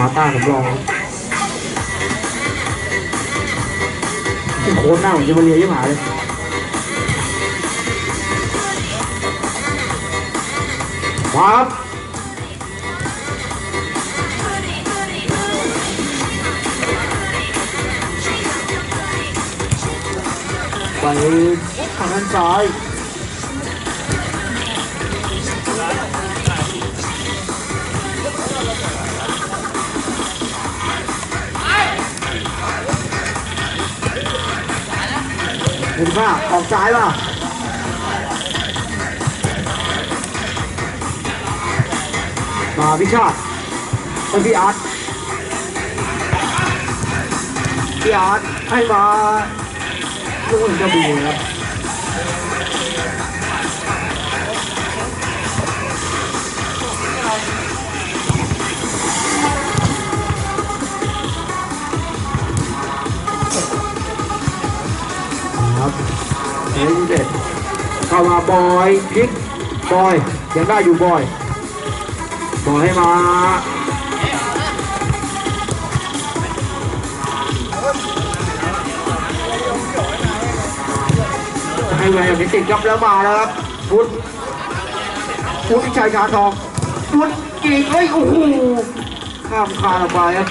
มาต้าสำรองโค้ชหน้าเหมือนจะมาเรียยิ่งหาเลยครับไปทางด้านซ้าย ห็นป่ะออกซ้ายป่ะมาพิชาติไปพี่อาร์ตพี่อาร์ตให้มาลูกคนจะบีนะครับ เฮ้ยเด็ดเข้ามาบอยพลิกบอยยังได้อยู่บอยบอยให้มาให้แหวนพิติดครับแล้วมาแล้วครับพุทธพุทธชัยชาทองพุทธกีกเฮ้ยโอ้โหข้ามคานออกไปครับ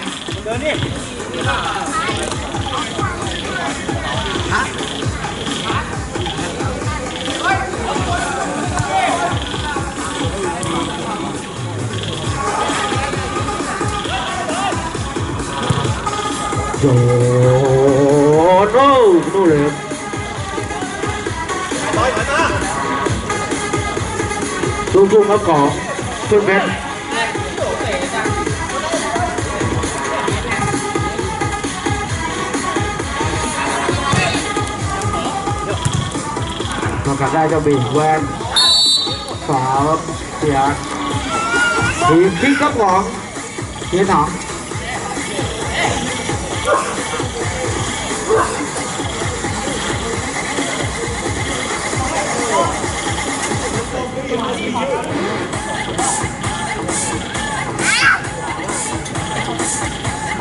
โดนโอ้นู่นเลยครับลูกๆเขาขอชุ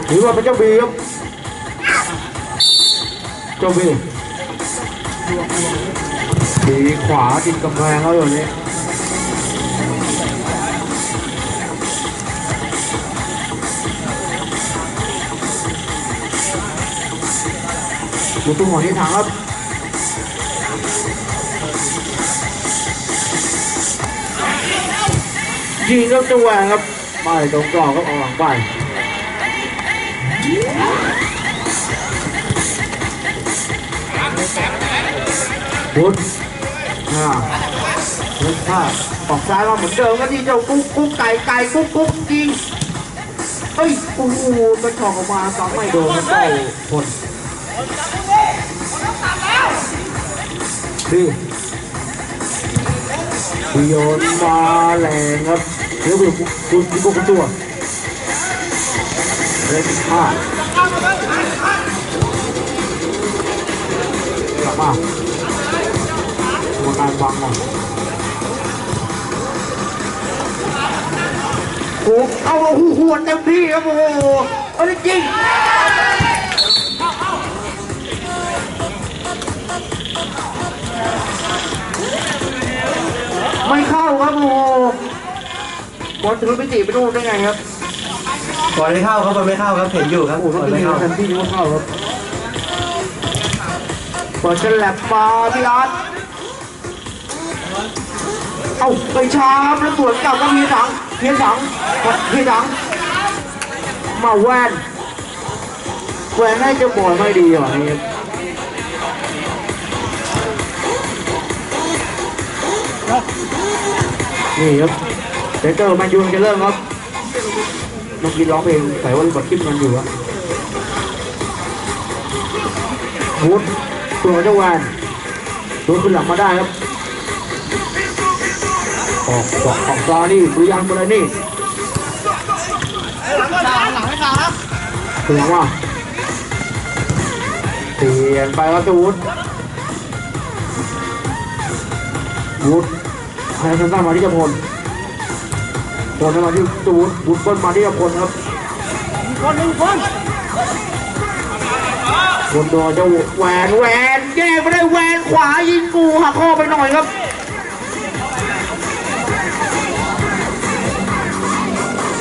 ถือว่าเป็นเจ้าบีครับเจ้าบีบีขวาติดกำแพงเขาอยู่นี่ดูตุ้งหัวที่ถังครับยิงครับจังหวะครับไปตรงกรอบครับออกหลังไป พุทธอ่าพุทธาออกซ้ายมาเหมือนเดิมก็ที่เจ้ากุ๊กกุ๊กไก่ไก่กุ๊กกุ๊กยิงเฮ้ยโอ้โหกระชอกออกมาสองไม่โดนครับเจ้าพลดีดีโยนมาแรงครับเดี๋ยวดูคุณคุณกุ๊กตัวเล่นพลากลับมา กรรมการวางหน่อยโอ้เอาหูหัวเต็มที่ครับโอ้โหเอาจริงไม่เข้าครับโอ้โหบอลถึงไปตีไปนู่นได้ไงครับบอลไม่เข้าครับบอลไม่เข้าครับเห็นอยู่ครับโอ้โหบต้อองลตีไม่มาเข้าเต็มที่นึกว่าเข้าครับบอลฉลับมาพี่อาร์ต เอาไปชามแล้วสวนกลับก็มีถังเพียงถังเพียงถัง มาแวนแวนให้จะบอยไม่ดีกว่านี้นี่ครับเซนเตอร์แมนยูนจะเริ่มครับน้องกินร้องเพลงใส่ว่าบทคลิปมันอยู่อะบูทตัวเจ้าแวนตัวขึ้นหลังมาได้ครับ ออกออกออกซานี่ดูยังมาเลยนี่ถึงว่าเปลี่ยนไปครับเจ้าวุฒิวุฒิให้ทางด้านมาที่เจาพลพลให้มาที่เจ้าวุฒิวุฒิต้นมาที่เจ้าพลครับคนหนึ่งคนคนโดนจะแหวนแหวนแย่งไม่ได้แหวนขวายิงกูหักข้อไปหน่อยครับ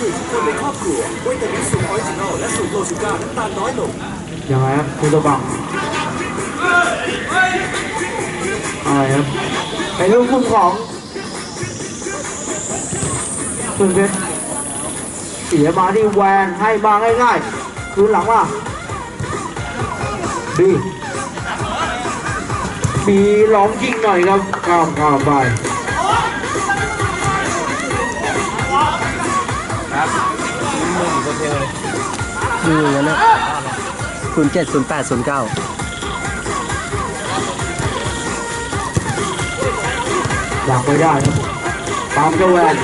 กลับไม่ได้ครับยังไงครับคุณตัวบังอะไรครับในเรื่องมุมของคุณเพชรเสียมาที่แวนให้มาง่ายๆคืนหลังว่าดีมีหลองยิงหน่อยครับข้ามข้ามไป คืออย่างนั้นนะศูนย์เจ็ดศูนย์แปดศูนย์เก้าอยากไปได้ครับตามเจ้าแวน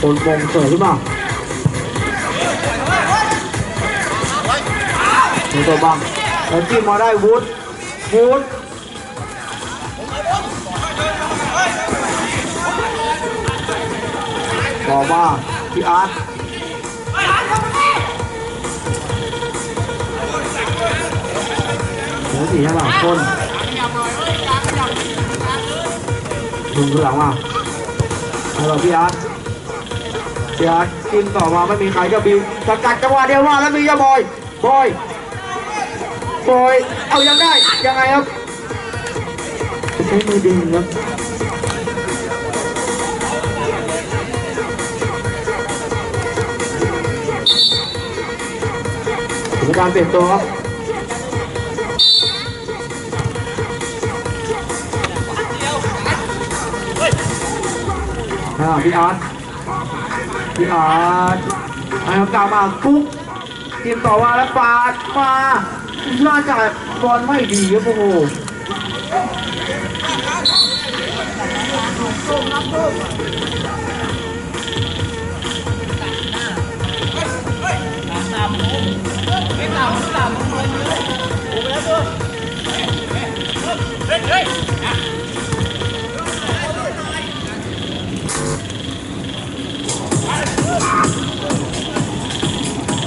คนมงเสิร์ฟขึ้นมาหนึ่งตัวบังแล้วจิ้มมาได้วูดวูด บอกว่าพี่อาร์ตเหลือสี่ห้าคนดึงข้างหลังมาเอาพี่อาร์ตพี่อาร์ตกินต่อมาไม่มีใครจะบิวสกัดจังหวะเดียวมาแล้วมีจ้าบอยบอยบอย เอายังได้ยังไงครับใช้มือดึงครับ ถึงการเปลี่ยนตัวครับอ่าพี่อาร์ตพี่อาร์ตให้เขากลับมากุ๊กทีมต่อมาแล้วปาดมาน่าจะบอลไม่ดีครับโอ้โห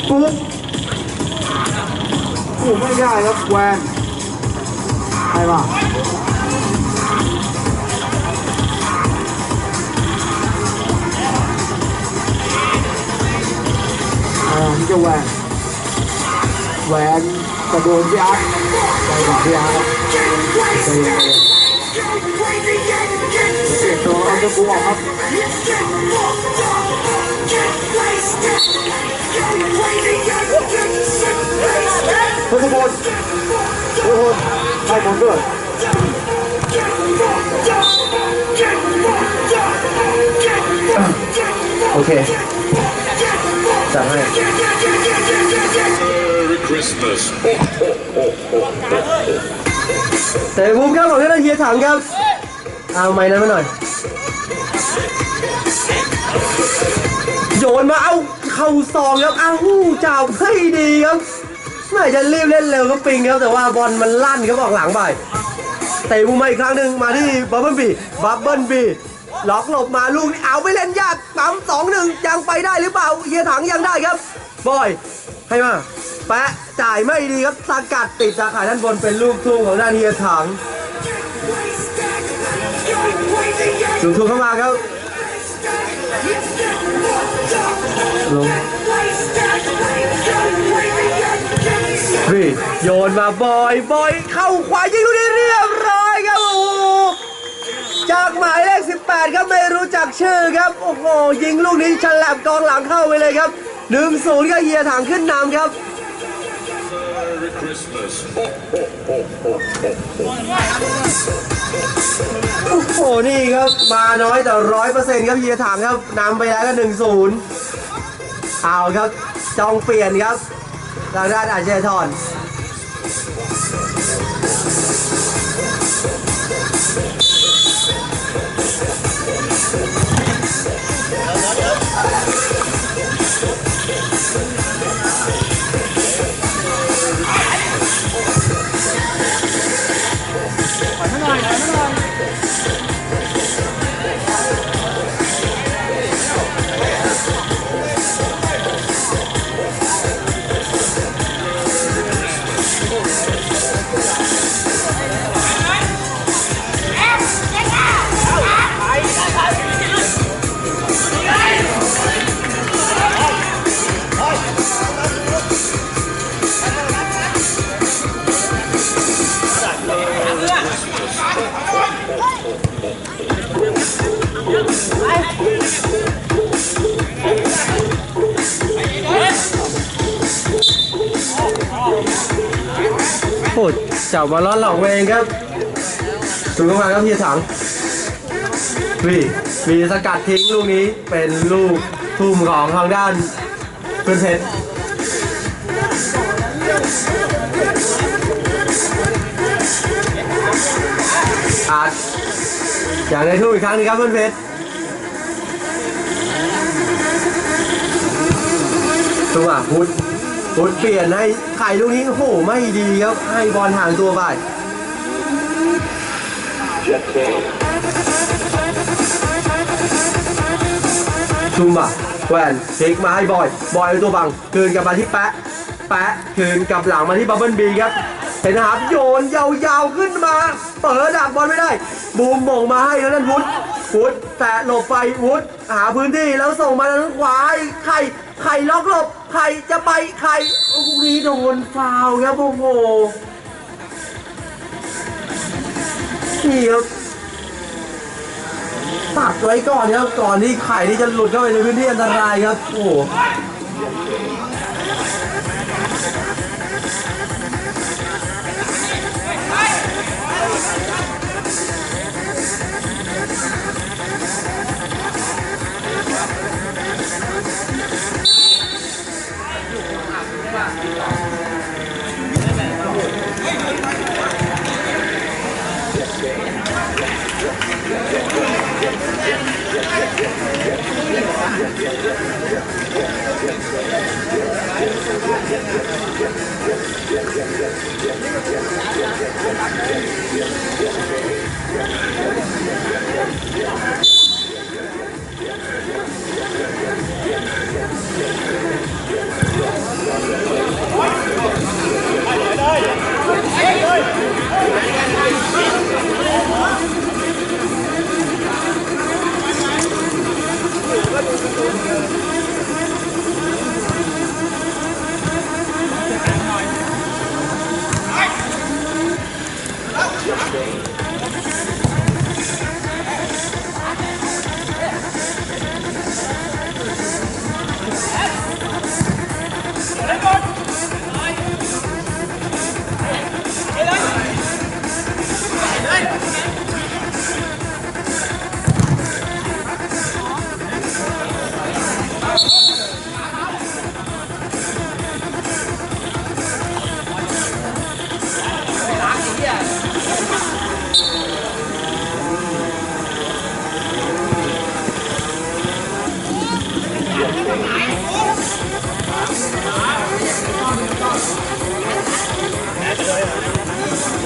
กุ๊กโอ้ไม่ได้ครับแวนใครมาอ่านี่จะแวน แหวนกระโดดพี่อาร์ตไปกับพี่อาร์ตครับใจเย็นเสียตัวเอาตัวกูออกครับทุกคนทุกคนให้ผมด้วยโอเค จัดให้ Merry Christmas. แต่มุมครับของท่านเฮียถังครับ เอาไม้นั้นมาหน่อย โยนมาเอาเข่าซองครับอ้าวจับให้ดีครับไม่จะรีบเล่นเร็วก็ปิงครับ แต่ว่าบอลมันลั่นครับออกหลังไปเตะมุมมาอีกครั้งหนึ่งมาที่บับเบิ้ลบีบับเบิ้ลบี ล็อกหลบมาลูกนี้เอาไปเล่นยากปั๊มสองหนึ่งยังไปได้หรือเปล่าเฮียถังยังได้ครับบอยให้มาแปะจ่ายไม่ดีครับสกัดติดตาข่ายด้านบนเป็นลูกทุ่งของด้านเฮียถังลูกทุ่งเข้ามาครับลงพี่โยนมาบอยบอยเข้าขวายิงลูกนี้เรียบร้อยครับ จากหมายเลข 18 ครับไม่รู้จักชื่อครับ โอ้โห ยิงลูกนี้ฉลับกองหลังเข้าไปเลยครับ1-0ก็เฮียถังขึ้นนำครับโอ้โหนี่ครับ มาน้อยแต่ร้อยเปอร์เซ็นต์ครับเฮียถังครับนำไปแล้วก็หนึ่งศูนย์เอาครับจองเปลี่ยนครับทางด้านอาเจทอน Vamos lá, vamos lá. จับมาล้อนหลอกเวงครับสูงเข้ามาครับพี่ถังวีมีสกัดทิ้งลูกนี้เป็นลูกทุ่มของทางด้านเพื่อนเพชรอาจอยางได้ทุ่มอีกครั้งหนึงครับเพื่อนเพชรตัวพุทธ พุทธเปลี่ยนให้ไข่ลูกนี้โอ้โหไม่ดีครับให้บอลห่างตัวไปชุมบะแหวนพลิกมาให้บอย บอยเอาตัวบังคืนกลับมาที่แปะ แปะคืนกลับหลังมาที่บับเบิลบีครับเห็นนะครับโยนยาวๆขึ้นมา เปิดดักบอลไม่ได้ บูมมงมาให้แล้วนั่นวุฒ วุฒแตะหลบไปวุฒหาพื้นที่แล้วส่งมาทางขวาไข่ไข่ล็อกหลบไข่จะไปไข่โอ้โหนี่โดนฟาวครับโอ้โหนี่ครับตัดไว้ก่อนครับก่อนที่ไข่ที่จะหลุดเข้าไปในพื้นที่อันตรายครับโอ้ โ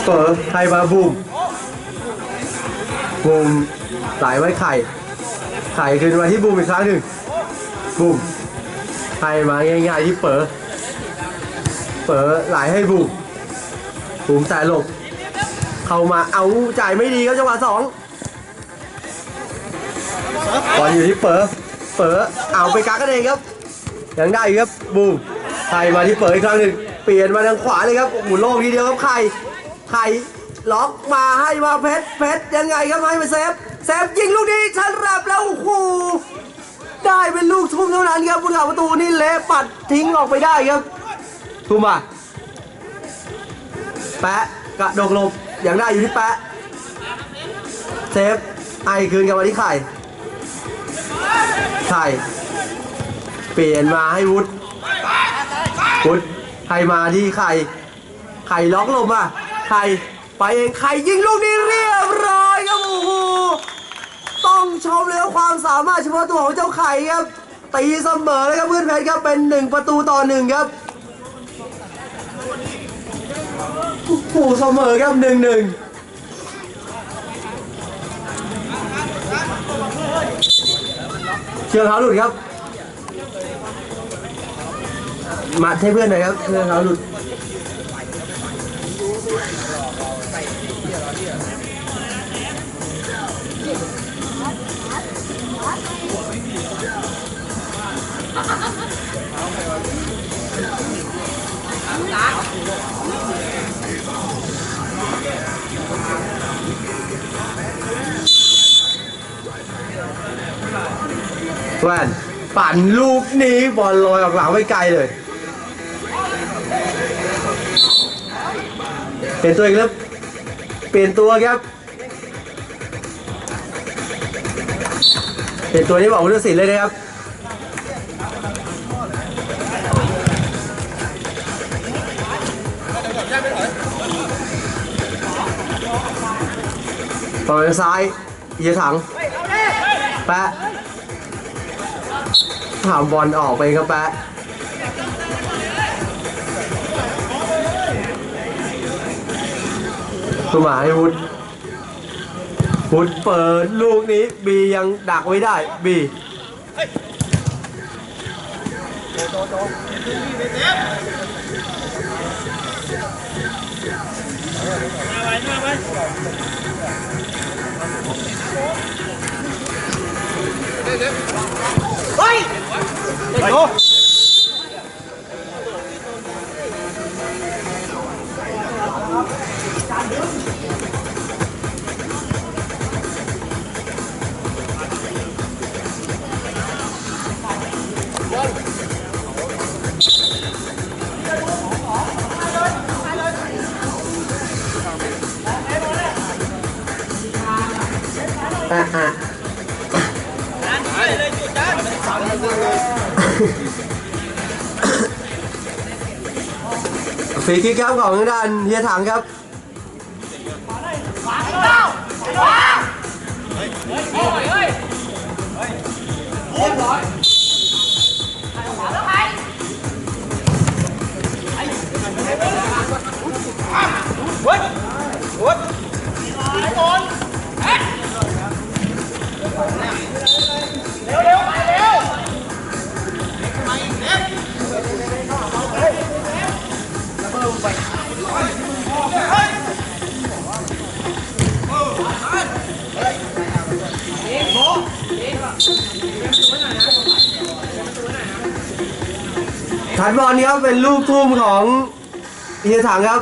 เปิดไข่มาบูมบูมไหลไว้ไข่ ไข่คืนมาที่บูมอีกครั้งหนึ่งบูมไข่มาง่ายๆที่เปิดเปิดไหลให้บูมบูมแต่หลบเข้ามาเอาจ่ายไม่ดีครับจังหวะสองบอลอยู่ที่เปิดเปิดเอาไปกักกันเองครับยังได้ครับบูมไข่มาที่เปิดอีกครั้งหนึ่งเปลี่ยนมาทางขวาเลยครับโอ้โหโล่งทีเดียวครับไข่ ไข่ล็อกมาให้มาเพชรเพชรยังไงครับให้มาเซฟเซฟยิงลูกนี้ชันรับแล้วโอ้โหได้เป็นลูกทุ่มเท่านั้นครับผู้หลักประตูนี่เละปัดทิ้งออกไปได้ครับทุ่มมาแปะกระดกหลบยังได้อยู่ที่แปะเซฟไอคืนกลับมาที่ไข่ไข่เปลี่ยนมาให้วุฒิวุฒิให้มาที่ไข่ไข่ล็อกลมอ่ ไข่ไปเองไข่ยิงลูกนี้เรียบร้อยครับโอ้โหต้องชมเลยว่าความสามารถเฉพาะตัวของเจ้าไข่ครับตีเสมอเลยครับเพื่อนเพชรครับเป็นหนึ่งประตูต่อหนึ่งครับโอ้เสมอครับหนึ่งหนึ่งเชือกเท้าหลุดครับ มาให้เพื่อนหน่อยครับเชือกเท้าหลุด แว่นปั่นลูกนี้บอลลอยออกหลังไปไกลเลย เปลี่ยนตัวอีกแล้วเป ลี่ยนตัวครับ เปลี่ยนตัวนี้บอกวุฒิศิลป์เลยนะครับต่อยซ้ายเยียถัง แปะถามบอลออกไปครับแปะ ตัวหมาให้วุฒวุฒเปิดลูกนี้บียังดักไว้ได้บีอะอะฟรีคิกค รับของทางด้านเฮียถั งครับถัดบอลนี้ครับเป็นลูกทุ่มของเฮียถังครับ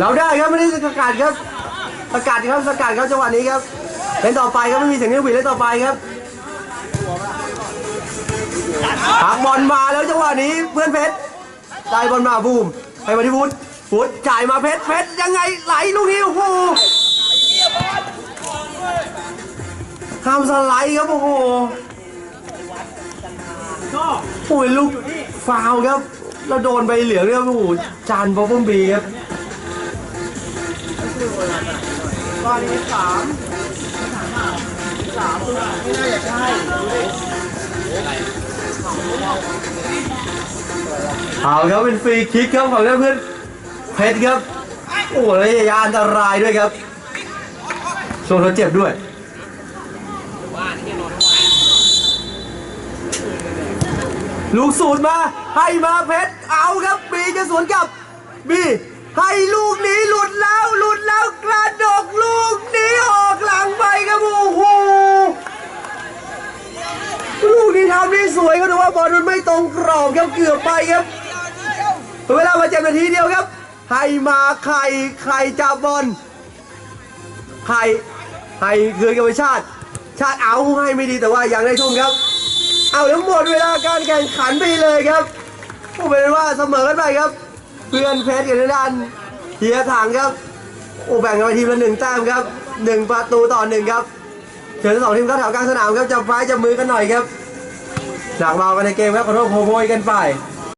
เราได้ครับไม่ได้สกัดครับสกัดครับสกัดครับจังหวะนี้ครับเล่นต่อไปครับไม่มีเสียงนิ้วหวีเล่นต่อไปครับหักบอลมาแล้วจังหวะนี้เพื่อนเพชรได้บอลมาบูมให้มาที่วุฒิฟุตจ่ายมาเพชรเพชรยังไงไหลลูกนี้โอ้โหห้ามสไลด์ครับโอ้โหโอ้ยลูกฟาวครับแล้วโดนใบเหลืองเนี่ยโอ้โหจานบอมบบีครับ ตอนนี้สามสามไม่น่าจะใช่เอาครับเป็นฟรีคิกครับของเพื่อนเพชรครับโอ้โหระยะอันตรายด้วยครับโซนเขาเจ็บด้วยลูกสูตรมา ให้มาเพชรเอาครับบีจะสวนกลับบีให้ลูกนี้หลุดแล้วหลุดแล้วกระดกลูกนี้ออกหลังไปครับโอ้โหลูกนี้ทำได้สวยครับแต่ว่าบอลมันไม่ตรงกรอบครับเกือบ ไปครับเวลามาเจ็ดนาทีเดียวครับ ให้มาไข่ไข่จับบอลไข่ไข่คืนกับชาติ ชาติเอาให้ไม่ดีแต่ว่ายังได้ทุ่มครับ เอาแล้วหมดเวลาการแข่งขันไปเลยครับโอ้เป็นว่าเสมอกันไปครับ เพื่อนเพชรกับด้านเฮียถังครับโอ้แบ่งกันไปทีมละหนึ่งแต้มครับหนึ่งประตูต่อหนึ่งครับเชิญสองทีมเข้าแถวกลางสนามครับจับไฟจับมือกันหน่อยครับหนักเบากันในเกมครับขอโทษโพโพยกันไป